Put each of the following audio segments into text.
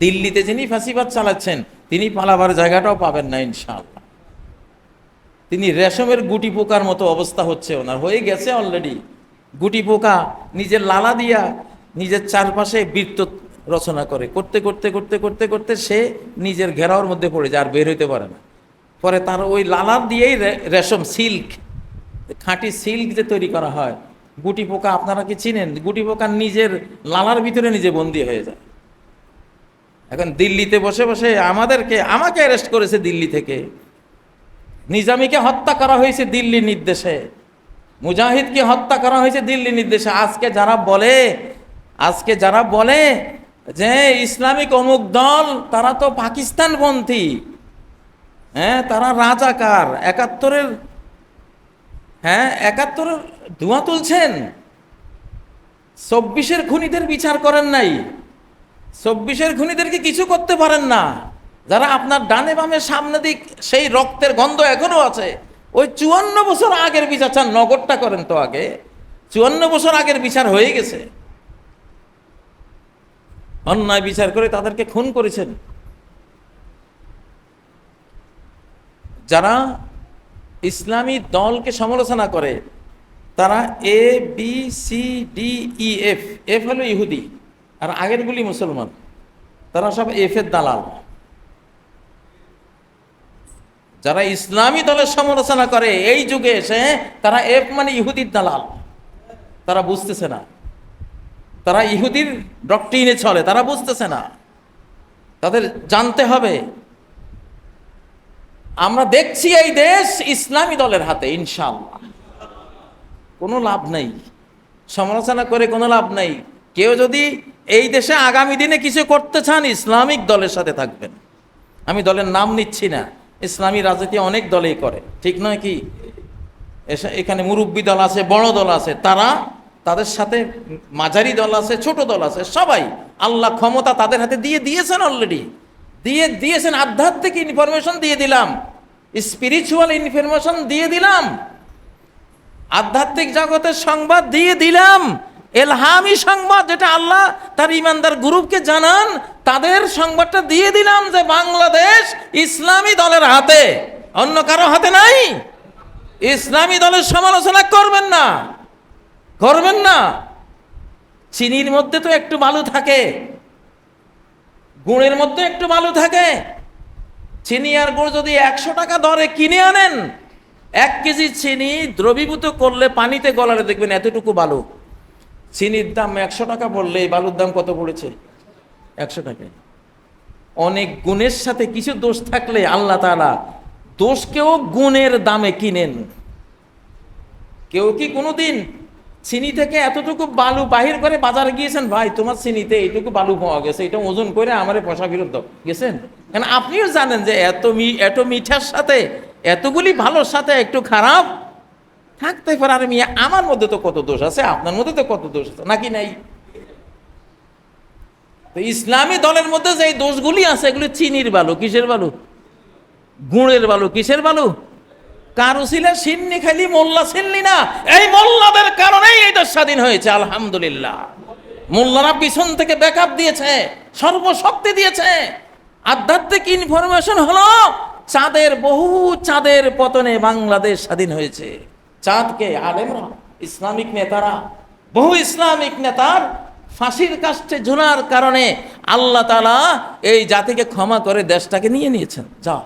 দিল্লিতে যিনি ফাঁসিবাদ চালাচ্ছেন, তিনি পালাবার জায়গাটাও পাবেন না, ইনশাআল্লাহ। তিনি রেশমের গুটি পোকার মতো অবস্থা হচ্ছে ওনার। হয়ে গেছে অলরেডি গুটি পোকা নিজের লালা দিয়া নিজের চারপাশে বৃত্ত রচনা করে। করতে করতে করতে করতে করতে সে নিজের ঘেরাওর মধ্যে পড়ে যায়, আর বের হইতে পারে না। পরে তার ওই লালা দিয়েই রেশম, সিল্ক, খাঁটি সিল্ক যে তৈরি করা হয়, গুটি পোকা আপনারা কি চিনেন? গুটি পোকা নিজের লালার ভিতরে নিজে বন্দি হয়ে যায়। এখন দিল্লিতে বসে বসে আমাদেরকে, আমাকে অ্যারেস্ট করেছে দিল্লি থেকে। নিজামীকে হত্যা করা হয়েছে দিল্লির নির্দেশে। মুজাহিদকে হত্যা করা হয়েছে দিল্লি নির্দেশে। আজকে যারা বলে, আজকে যারা বলে যে ইসলামিক অমুক দল, তারা তো পাকিস্তানপন্থী। হ্যাঁ তারা রাজাকার। একাত্তরের হ্যাঁ একাত্তরের ধোঁয়া তুলছেন। চব্বিশের খুনিদের বিচার করেন নাই। চব্বিশের খুনিদেরকে কিছু করতে পারেন না। যারা আপনার ডানে বামে সামনে দিক, সেই রক্তের গন্ধ এখনও আছে। ওই চুয়ান্ন বছর আগের বিচার চান নগরটা করেন তো আগে। চুয়ান্ন বছর আগের বিচার হয়ে গেছে। অন্যায় বিচার করে তাদেরকে খুন করেছেন। যারা ইসলামী দলকে সমালোচনা করে, তারা A B C D E F F হলো ইহুদি। আর আগেরগুলি মুসলমান। তারা সব এফ এর দালাল। যারা ইসলামী দলের সমালোচনা করে, এই যুগে এসে তারা এফ মানে ইহুদির দালাল। তারা বুঝতেছে না। তারা ইহুদির ডক্টরিনে চলে, তারা বুঝতেছে না। তাদের জানতে হবে, আমরা দেখছি এই দেশ ইসলামী দলের হাতে ইনশাল্লাহ কোনো লাভ নেই। সমালোচনা করে কোনো লাভ নেই। কেউ যদি এই দেশে আগামী দিনে কিছু করতে চান, ইসলামিক দলের সাথে থাকবেন। আমি দলের নাম নিচ্ছি না। ইসলামী রাজনীতি অনেক দলেই করে। ঠিক নয় কি? এখানে মুরব্বী দল আছে, বড় দল আছে। তারা তাদের সাথে মাঝারি দল আছে, ছোট দল আছে। সবাই আল্লাহ ক্ষমতা তাদের হাতে দিয়ে দিয়েছেন অলরেডি দিয়ে দিয়েছেন, আধ্যাত্মিক ইনফরমেশন দিয়ে দিলাম। স্পিরিচুয়াল ইনফরমেশন দিয়ে দিলাম। আধ্যাত্মিক জগতের সংবাদ দিয়ে দিলাম। এলহামি সংবাদ, যেটা আল্লাহ তার ইমানদার গ্রুপকে জানান, তাদের সংবাদটা দিয়ে দিলাম যে বাংলাদেশ ইসলামী দলের হাতে। অন্য কারও হাতে নাই। ইসলামী দলের সমালোচনা করবেন না। করবেন না। চিনির মধ্যে তো একটু বালু থাকে। গুড়ের মধ্যে একটু বালু থাকে। চিনি আর গুড় যদি একশো টাকা দরে কিনে আনেন, এক কেজি চিনি দ্রবীভূত করলে পানিতে গলালে দেখবেন এতটুকু বালু। চিনির দাম একশো টাকা পড়লে এই বালুর দাম কত পড়েছে? একশো টাকায়। অনেক গুণের সাথে কিছু দোষ থাকলে আল্লাহ তাআলা দোষকেও গুণের দামে কিনেন। কেউ কি কোনোদিন চিনি থেকে এতটুকু বালু বাহির করে বাজারে গিয়েছেন? ভাই, তোমার চিনিতে এইটুকু বালু পাওয়া গেছে, এটা ওজন করে আমারে পয়সা ফেরত গেছেন? কেন আপনিও জানেন যে এত মি, এত মিঠার সাথে, এতগুলি ভালোর সাথে একটু খারাপ থাকতে পারে। আর মিয়া, আমার মধ্যে তো কত দোষ আছে? আপনার মধ্যে তো কত দোষ আছে? নাকি নাই? তো ইসলামী দলের মধ্যে যে দোষগুলি আছে, এগুলি চিনির বালু, কিসের বালু? গুড়ের বালু, কিসের বালু? কারও ছিল সিন্নি খালি, মোল্লা ছিলনি না। এই মোল্লাদের কারণেই এটা স্বাধীন হয়েছে, আলহামদুলিল্লাহ। মোল্লারা পিছন থেকে ব্যাকআপ দিয়েছে, সর্বশক্তি দিয়েছে। আধ্যাত্মিক ইনফরমেশন হলো চাঁদের বহু চাঁদের পতনে বাংলাদেশ স্বাধীন হয়েছে। চাঁদকে আলেমরা, ইসলামিক নেতারা, বহু ইসলামিক নেতার ফাঁসির কাছে ঝুলার কারণে আল্লাহ তালা এই জাতিকে ক্ষমা করে দেশটাকে নিয়ে নিয়েছেন। যাও।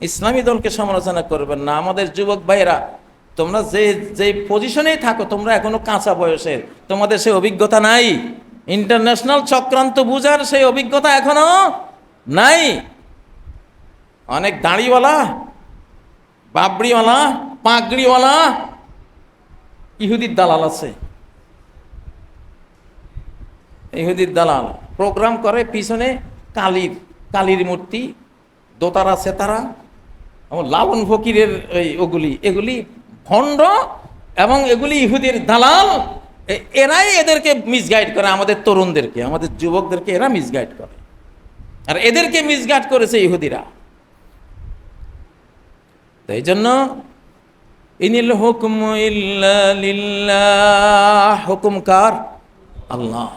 ইসলামী দলকে সমালোচনা করবেন না। আমাদের যুবক ভাইয়েরা, তোমরা যে যে পজিশনেই থাকো, তোমরা এখনও কাঁচা বয়সের। তোমাদের সেই অভিজ্ঞতা নাই। ইন্টারন্যাশনাল চক্রান্ত বুঝার সেই অভিজ্ঞতা এখনও নাই। অনেক দাড়িওয়ালা বাবরিওয়ালা, পাগড়িওয়ালা, ইহুদির দালাল আছে। ইহুদির দালাল প্রোগ্রাম করে, পিছনে কালীর কালীর মূর্তি, দোতারা, সেতারা, এবং লালন ফকিরের এই ওগুলি। এগুলি ভণ্ড এবং এগুলি ইহুদির দালাল। এরাই এদেরকে মিসগাইড করে, আমাদের তরুণদেরকে, আমাদের যুবকদেরকে এরা মিসগাইড করে। আর এদেরকে মিসগাইড করেছে ইহুদিরা। তো এই জন্য, ইনিল হুকুম হুকুম কার? আল্লাহ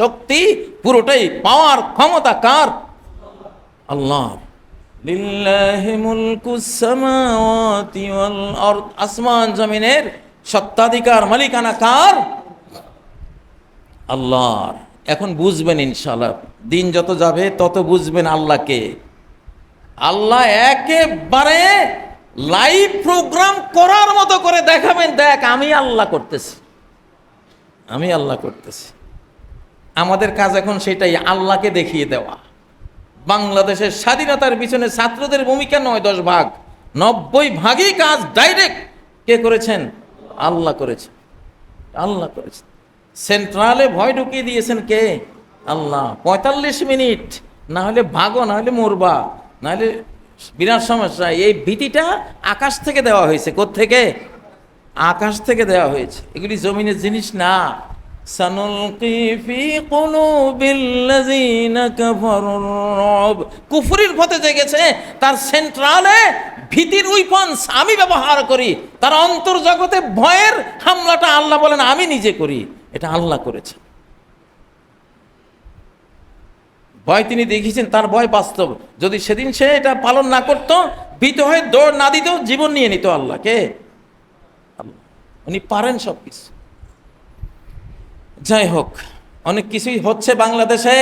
শক্তি পুরোটাই, পাওয়ার ক্ষমতা কার? আল্লাহ আসমান জমিনের সত্তাধিকার মালিকানা কার? আল্লাহর। এখন বুঝবেন ইনশাল্লাহ দিন যত যাবে, তত বুঝবেন আল্লাহকে। আল্লাহ একেবারে লাইভ প্রোগ্রাম করার মতো করে দেখাবেন, দেখ, আমি আল্লাহ করতেছি। আমি আল্লাহ করতেছি। আমাদের কাজ এখন সেটাই, আল্লাহকে দেখিয়ে দেওয়া। বাংলাদেশের স্বাধীনতার পিছনে ছাত্রদের ভূমিকা নয়, দশ ভাগ। নব্বই ভাগই কাজ ডাইরেক্ট কে করেছেন? আল্লাহ করেছেন। আল্লাহ করেছেন। সেন্ট্রালে ভয় ঢুকিয়ে দিয়েছেন কে? আল্লাহ। পঁয়তাল্লিশ মিনিট না হলে ভাগো না হলে মরবা না হলে বিরাট সমস্যা। এই ভীতিটা আকাশ থেকে দেওয়া হয়েছে। থেকে আকাশ থেকে দেওয়া হয়েছে। এগুলি জমিনের জিনিস না। কুফরির পথে জেগেছে, তার সেন্ট্রালে ভীতির উইপন্স আমি ব্যবহার করি। তার অন্তর্জগতে ভয়ের হামলাটা আল্লাহ বলেন, আমি নিজে করি। এটা আল্লাহ করেছে ভয় তিনি দেখিয়েছেন, তার ভয় বাস্তব। যদি সেদিন সে এটা পালন না করতো, ভীত হয়ে দৌড় না দিত জীবন নিয়ে নিত আল্লাহকে আল্লাহ। উনি পারেন সব কিছু যাই হোক, অনেক কিছুই হচ্ছে বাংলাদেশে।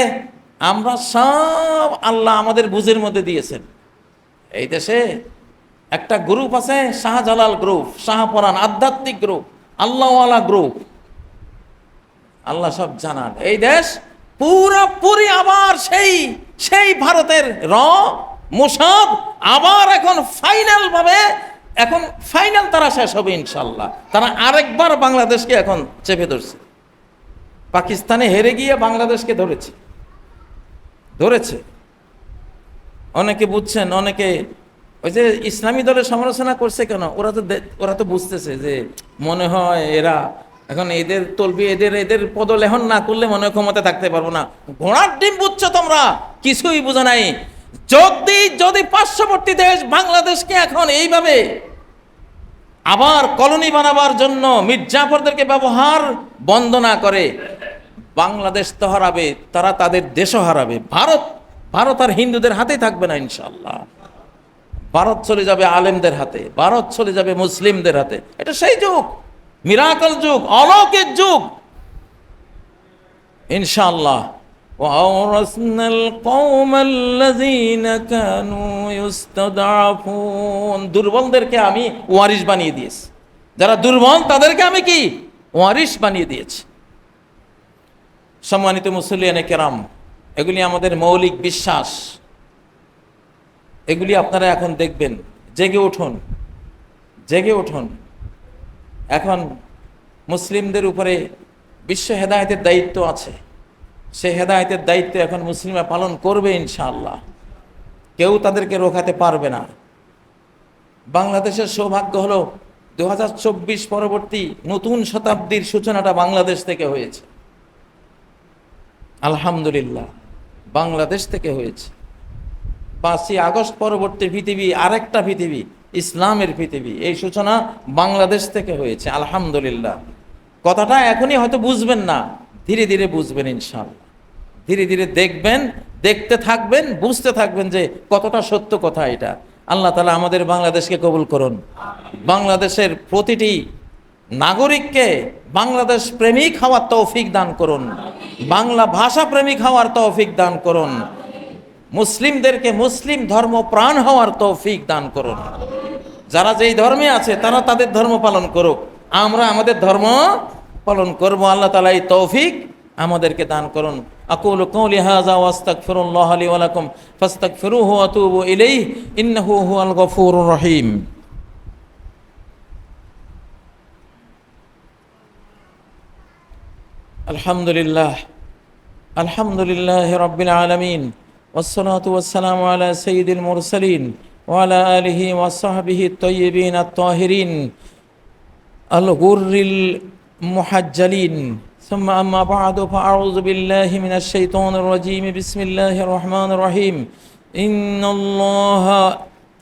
আমরা সব আল্লাহ আমাদের বুঝের মধ্যে দিয়েছেন। এই দেশে একটা গ্রুপ আছে শাহজালাল গ্রুপ শাহপরান আধ্যাত্মিক গ্রুপ আল্লাহওয়ালা গ্রুপ আল্লাহ সব জানান। এই দেশ পুরোপুরি আবার সেই সেই ভারতের র, মোসাদ আবার এখন ফাইনাল ভাবে, এখন ফাইনাল তারা শেষ হবে ইনশাল্লাহ। তারা আরেকবার বাংলাদেশকে এখন চেপে ধরছে। পাকিস্তানে হেরে গিয়ে বাংলাদেশকে ধরেছে। ধরেছে। অনেকে বুঝছেন, অনেকে ওই যে ইসলামী দলের সমালোচনা করছে কেন? ওরা তো ওরা তো বুঝতেছে যে মনে হয় এরা এখন এদের তলবি, এদের এদের পদলেহন না করলে মনে ক্ষমতা থাকতে পারব না। ঘোড়ার ডিম বুঝছ তোমরা? কিছুই বুঝো নাই। যদি যদি পার্শ্ববর্তী দেশ বাংলাদেশকে এখন এইভাবে আবার কলোনি বানাবার জন্য মির্জাফরদেরকে ব্যবহার বন্ধ না করে, বাংলাদেশ তো হারাবে, তারা তাদের দেশও হারাবে। ভারত ভারত আর হিন্দুদের হাতেই থাকবে না ইনশাল্লাহ ভারত চলে যাবে আলেমদের হাতে, ভারত চলে যাবে মুসলিমদের হাতে। এটা সেই যুগ। মিরাকল যুগ অলৌকিক যুগ ইনশাআল্লাহ وأورثنا القوم الذين كانوا يستضعفون দুর্বলদেরকে আমি ওয়ারিশ বানিয়ে দিয়েছি যারা দুর্বল তাদেরকে আমি কি ওয়ারিশ বানিয়ে দিয়েছি সম্মানিত মুসলিয়ানে কেরাম এগুলি আমাদের মৌলিক বিশ্বাস এগুলি আপনারা এখন দেখবেন জেগে উঠুন জেগে উঠুন এখন মুসলিমদের উপরে বিশ্ব হেদায়েতের দায়িত্ব আছে। সে হেদায়তের দায়িত্ব এখন মুসলিমরা পালন করবে ইনশাআল্লাহ। কেউ তাদেরকে রোখাতে পারবে না। বাংলাদেশের সৌভাগ্য হলো দু পরবর্তী নতুন শতাব্দীর সূচনাটা বাংলাদেশ থেকে হয়েছে। আলহামদুলিল্লাহ, বাংলাদেশ থেকে হয়েছে। পাঁচই আগস্ট পরবর্তী পৃথিবী আরেকটা পৃথিবী। ইসলামের পৃথিবী। এই সূচনা বাংলাদেশ থেকে হয়েছে, আলহামদুলিল্লাহ। কথাটা এখনই হয়তো বুঝবেন না। ধীরে ধীরে বুঝবেন ইনশাল্লাহ ধীরে ধীরে দেখবেন, দেখতে থাকবেন, বুঝতে থাকবেন যে কতটা সত্য কথা এটা। আল্লাহ তালা আমাদের বাংলাদেশকে কবুল করুন। বাংলাদেশের প্রতিটি নাগরিককে বাংলাদেশ প্রেমিক হওয়ার তৌফিক দান করুন। বাংলা ভাষা প্রেমিক হওয়ার তৌফিক দান করুন। মুসলিমদেরকে মুসলিম ধর্ম প্রাণ হওয়ার তৌফিক দান করুন যারা যেই ধর্মে আছে তারা তাদের ধর্ম পালন করুক আমরা আমাদের ধর্ম পালন করব আল্লাহ তালা এই তৌফিক আমাদেরকে দান করুন আকুল কৌলি হাজা ওয়াস্তাগফিরুল্লাহ লি ওয়া লাকুম ফাস্তাগফিরুহু ওয়া তুবু ইলাইহি ইন্নাহু হুয়াল গফুরুর রহিম الحمد لله الحمد لله رب العالمين والصلاة والسلام على سيد المرسلين وعلى آله وصحبه الطيبين الطاهرين الغر المحجلين. ثم أما بعد فأعوذ بالله من الشيطان الرجيم. بسم الله الرحمن الرحيم. إن الله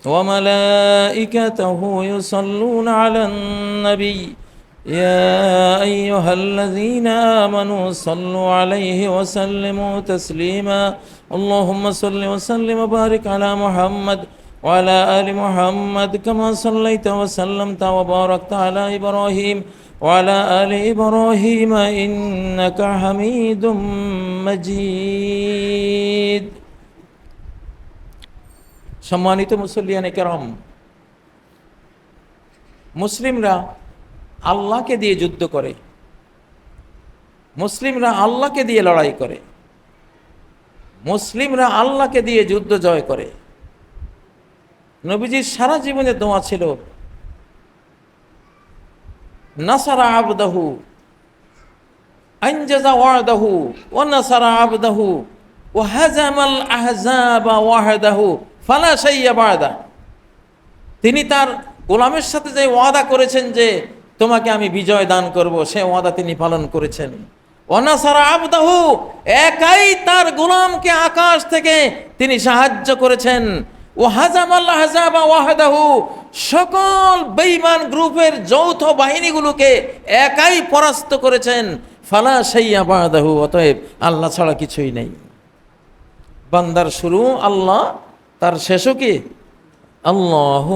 وملائكته يصلون على النبي. يا أيها الذين آمنوا صلوا عليه وسلموا تسليما. اللهم صل وسلم وبارك على محمد وعلى آل محمد كما صليت وسلمت وباركت على إبراهيم وعلى آل إبراهيم إنك حميد مجيد সম্মানিত মুসল্লিয়ানে কেরম মুসলিমরা আল্লাহকে দিয়ে যুদ্ধ করে মুসলিমরা আল্লাহকে দিয়ে লড়াই করে মুসলিমরা আল্লাহকে দিয়ে যুদ্ধ জয় করে। নবীজির সারা জীবনে দোয়া ছিল, নাসারা আবদাহু আনজাজা ওয়াদাহু ও নাসারা আবদাহু ও হাজামাল আহজাবা ওয়াহদাহু, ফালা সাইয়া বাদা। তিনি তার গোলামের সাথে যে ওয়াদা করেছেন যে, তোমাকে আমি বিজয় দান করব, সে ওয়াদা তিনি পালন করেছেন। অনাসারা আবদাহু, একাই তার গোলামকে আকাশ থেকে তিনি সাহায্য করেছেন। ও হাজাম আল্লাহ হাজাবা ওয়াহাদাহু, সকল বেঈমান গ্রুপের যৌথ বাহিনীগুলোকে একাই পরাস্ত করেছেন। ফালা সাইয়া বাদাহু, অতএব আল্লাহ ছাড়া কিছুই নেই। বান্দার শুরু, আল্লাহ, তার শেষও কি? আল্লাহ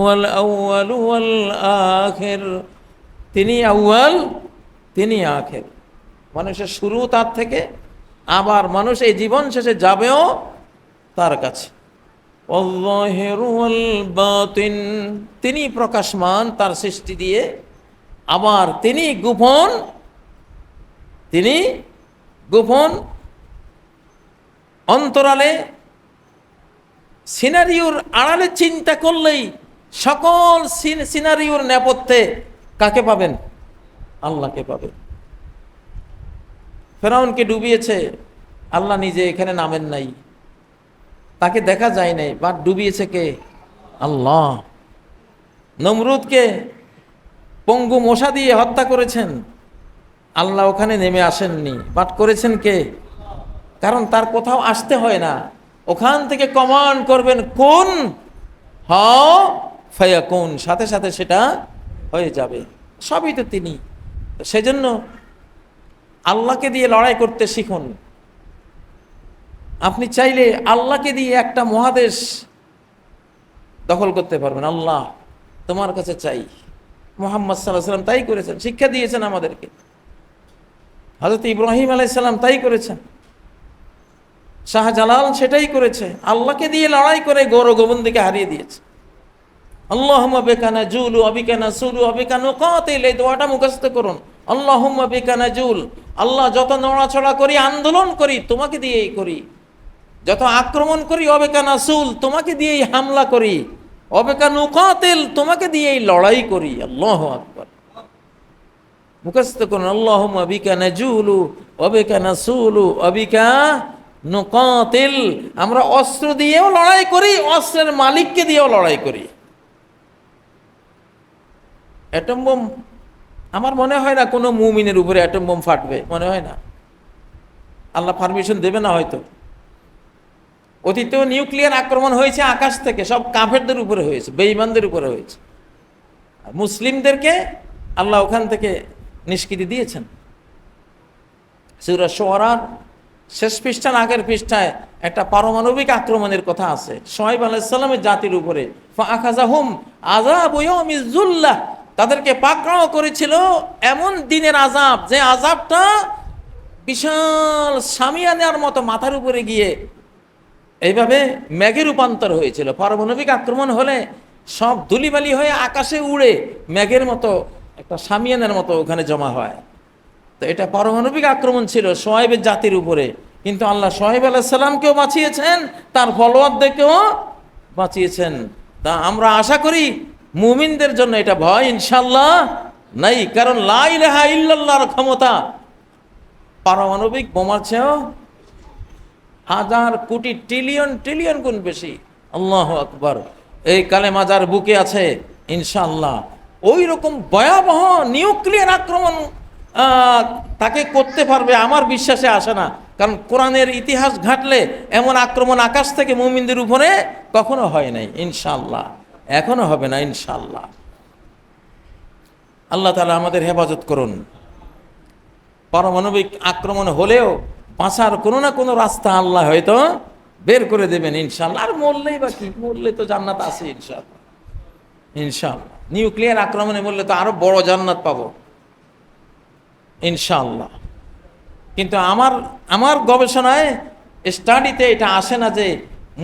তিনি আউয়াল, তিনি আখের। মানুষের শুরু তার থেকে, আবার মানুষ এই জীবন শেষে যাবেও তার কাছে। তিনি প্রকাশমান তার সৃষ্টি দিয়ে, আবার তিনি গোপন তিনি গোপন অন্তরালে সিনারিওর আড়ালে চিন্তা করলেই সকল সিন- সিনারিওর নেপথ্যে কাকে পাবেন? আল্লাহকে পাবেন। ফেরাউনকে ডুবিয়েছে, আল্লাহ নিজে এখানে নামেন নাই। তাকে দেখা যায় নাই বা ডুবিয়েছে কে? আল্লাহ। নমরুদকে পঙ্গু মশা দিয়ে হত্যা করেছেন, আল্লাহ ওখানে নেমে আসেননি। বাট করেছেন কে? কারণ তার কোথাও আসতে হয় না। ওখান থেকে কমান্ড করবেন, কোন? হ ফায়া কোন সাথে সাথে সেটা হয়ে যাবে। সবই তো তিনি। সেজন্য আল্লাহকে দিয়ে লড়াই করতে শিখুন। আপনি চাইলে আল্লাহকে দিয়ে একটা মহাদেশ দখল করতে পারবেন। আল্লাহ তোমার কাছে চাই। মোহাম্মদ সাল্লাহ সাল্লাম তাই করেছেন, শিক্ষা দিয়েছেন আমাদেরকে। হজরত ইব্রাহিম আলাইসাল্লাম তাই করেছেন। শাহজালাল সেটাই করেছে। আল্লাহকে দিয়ে লড়াই করে গৌর গোবিন্দকে হারিয়ে দিয়েছে। আল্লাহুম্মা বেকানা জুলু অবিকানা সুলু অবিকানু কাতিল এই দোয়াটা মুখস্থ করুন। আল্লাহুম্মা বেকানা জুল আল্লাহ যত নড়াচড়া করি, আন্দোলন করি, তোমাকে দিয়েই করি। যত আক্রমণ করি অবেকানা সুল তোমাকে দিয়েই হামলা করি। অবেকানু কাতিল তোমাকে দিয়েই লড়াই করি। আল্লাহ আকবার। মুখস্থ করুন, আল্লাহুম্মা বিকা নাজুলু, অবিকা নাসুলু, অবিকা নুকাতিল। আমরা অস্ত্র দিয়েও লড়াই করি, অস্ত্রের মালিককে দিয়েও লড়াই করি। অ্যাটম বোম আমার মনে হয় না কোনো মুমিনের উপরে অ্যাটম বোম ফাটবে, মনে হয় না। আল্লাহ পারমিশন দেবে না হয়তো। অতীতেও নিউক্লিয়ার আক্রমণ হয়েছে আকাশ থেকে, সব কাফেরদের উপরে হয়েছে, বেঈমানদের উপরে হয়েছে। মুসলিমদেরকে আল্লাহ ওখান থেকে নিষ্কৃতি দিয়েছেন। সুরা সোহরার শেষ পৃষ্ঠার আগের পৃষ্ঠায় একটা পারমাণবিক আক্রমণের কথা আছে। সোহাইব আলাইসাল্লামের জাতির উপরে ইয়মিজুল্লাহ তাদেরকে পাকড়াও করেছিল এমন দিনের আজাব যে আজাবটা বিশাল সামিয়ানের মতো মাথার উপরে গিয়ে এইভাবে ম্যাগে রূপান্তর হয়েছিল। পারমাণবিক আক্রমণ হলে সব ধুলিবালি হয়ে আকাশে উড়ে ম্যাগের মতো একটা সামিয়ানের মতো ওখানে জমা হয়। তো এটা পারমাণবিক আক্রমণ ছিল সোহেবের জাতির উপরে। কিন্তু আল্লাহ সোহেব আলাইসাল্লামকেও বাঁচিয়েছেন, তার ফলোয়ারদেরকেও বাঁচিয়েছেন। তা আমরা আশা করি মুমিনদের জন্য এটা ভয় ইনশাল্লাহ নাই, কারণ লাই রেহা ইল্লাল্লাহর ক্ষমতা। পারমাণবিক বোমার চেয়েও হাজার কোটি ট্রিলিয়ন ট্রিলিয়ন গুণ বেশি। আল্লাহ আকবর। এই কালে মাজার বুকে আছে ইনশাল্লাহ ওই রকম ভয়াবহ নিউক্লিয়ার আক্রমণ তাকে করতে পারবে আমার বিশ্বাসে আসে না। কারণ কোরআনের ইতিহাস ঘাটলে এমন আক্রমণ আকাশ থেকে মুমিনদের উপরে কখনো হয় নাই, ইনশাআল্লাহ। এখনও হবে না ইনশাল্লাহ আল্লাহ তালা আমাদের হেফাজত করুন। পারমাণবিক আক্রমণ হলেও বাঁচার কোনো না কোনো রাস্তা আল্লাহ হয়তো বের করে দেবেন ইনশাল্লাহ আর মরলেই বা কি? মরলে তো জান্নাত আছে ইনশাল্লাহ ইনশাল্লাহ নিউক্লিয়ার আক্রমণে মরলে তো আরও বড় জান্নাত পাবো ইনশাল্লাহ কিন্তু আমার আমার গবেষণায় স্টাডিতে এটা আসে না যে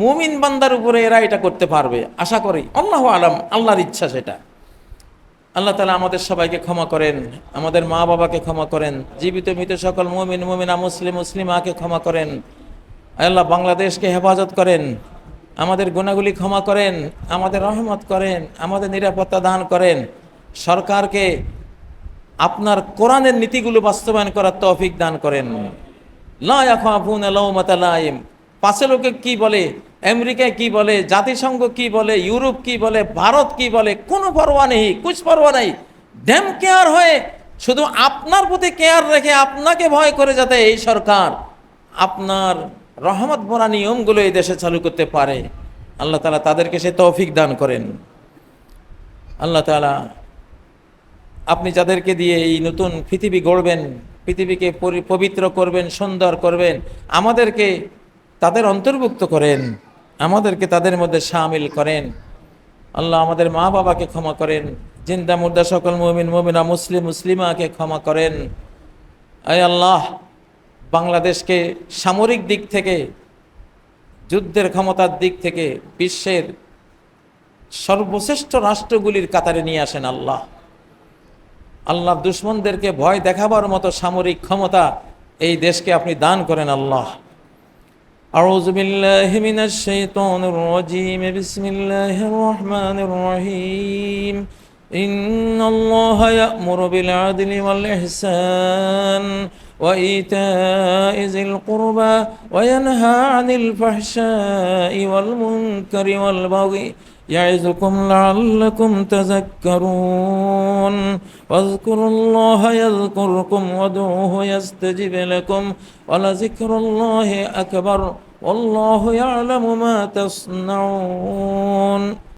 মুমিন বান্দার উপরে এরা এটা করতে পারবে, আশা করি। আল্লাহ আলম, আল্লাহর ইচ্ছা সেটা। আল্লাহ তালা আমাদের সবাইকে ক্ষমা করেন, আমাদের মা বাবাকে ক্ষমা করেন, জীবিত মৃত সকল মুমিন, মুমিনা, মুসলিম মুসলিমাকে ক্ষমা করেন। আল্লাহ বাংলাদেশকে হেফাজত করেন, আমাদের গুণাগুলি ক্ষমা করেন, আমাদের রহমত করেন, আমাদের নিরাপত্তা দান করেন। সরকারকে আপনার কোরআনের নীতিগুলো বাস্তবায়ন করার তৌফিক দান করেন। লাইম পাশে লোকে কি বলে? আমেরিকায় কি বলে? জাতিসংঘ কি বলে? ইউরোপ কি বলে? ভারত কি বলে? কোনো পরোয়া নেই, কুছ পরোয়া নেই। ড্যাম কেয়ার হয়ে শুধু আপনার প্রতি কেয়ার রেখে আপনাকে ভয় করে যাতে এই সরকার আপনার রহমত ভরা নিয়মগুলো এই দেশে চালু করতে পারে। আল্লাহ তালা তাদেরকে সে তৌফিক দান করেন। আল্লাহ তালা আপনি যাদেরকে দিয়ে এই নতুন পৃথিবী গড়বেন, পৃথিবীকে পবিত্র করবেন, সুন্দর করবেন, আমাদেরকে তাদের অন্তর্ভুক্ত করেন, আমাদেরকে তাদের মধ্যে সামিল করেন। আল্লাহ আমাদের মা বাবাকে ক্ষমা করেন, জিন্দা মুর্দা সকল মুমিন, মুমিনা, মুসলিম, মুসলিমাকে ক্ষমা করেন। আয় আল্লাহ, বাংলাদেশকে সামরিক দিক থেকে, যুদ্ধের ক্ষমতার দিক থেকে বিশ্বের সর্বশ্রেষ্ঠ রাষ্ট্রগুলির কাতারে নিয়ে আসেন আল্লাহ। আল্লাহ দুশ্মনদেরকে ভয় দেখাবার মতো সামরিক ক্ষমতা এই দেশকে আপনি দান করেন আল্লাহ। أعوذ بالله من الشيطان الرجيم بسم الله الرحمن الرحيم إن الله يأمر بالعدل والإحسان وإيتاء ذي القربى وينهى عن الفحشاء والمنكر والبغي يعظكم لعلكم تذكرون. واذكروا الله يذكركم وادعوه يستجب لكم ولذكر الله أكبر والله يعلم ما تصنعون.